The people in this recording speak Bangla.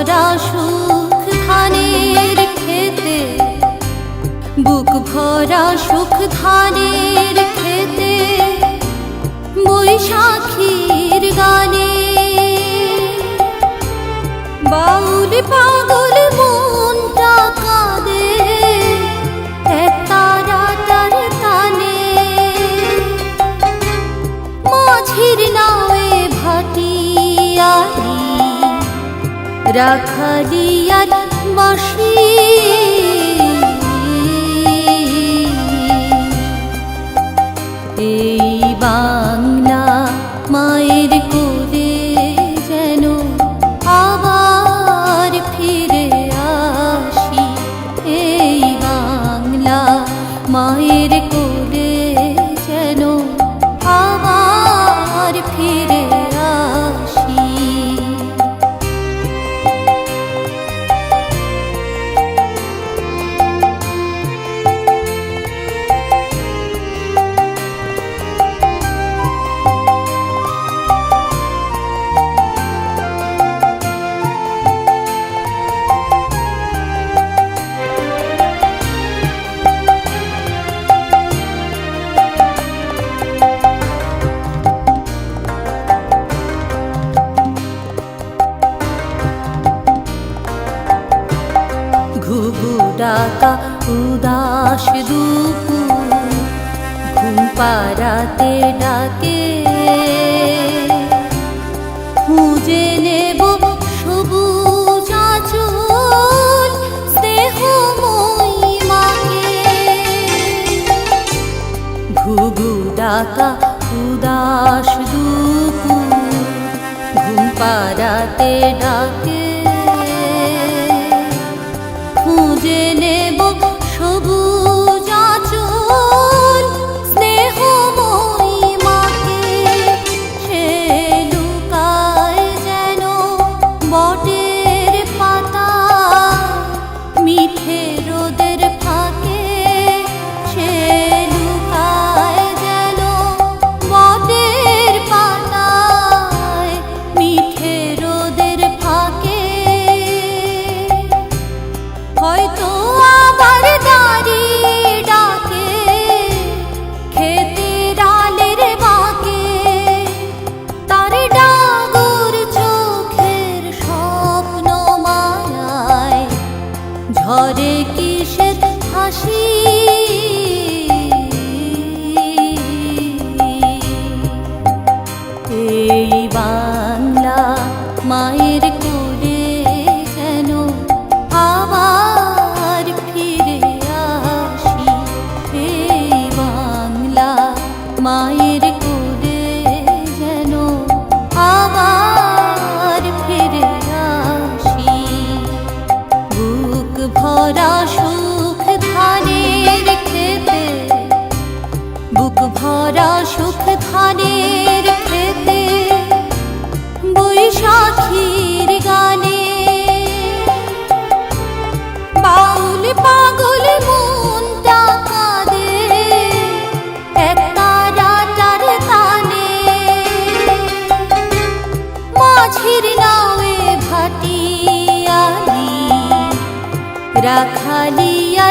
ভরা সুখ ধানের খেতে বুক ভরা সুখ ধানের রাখালিয়ার বাসি এই বাংলা মায়ের কোলে যেন আবার ফিরে আসি। এই বাংলা মায়ের ডাকা উদাস দুপুর ঘুম পাড়াতে ডাকে। খুঁজে নেব সবুজ আচল মাকে। ঘুঘু ডাকা উদাস দুপুর ঘুম পাড়াতে ডাকে। ঝরে কিসের হাসি? এই বা রাখালিয়া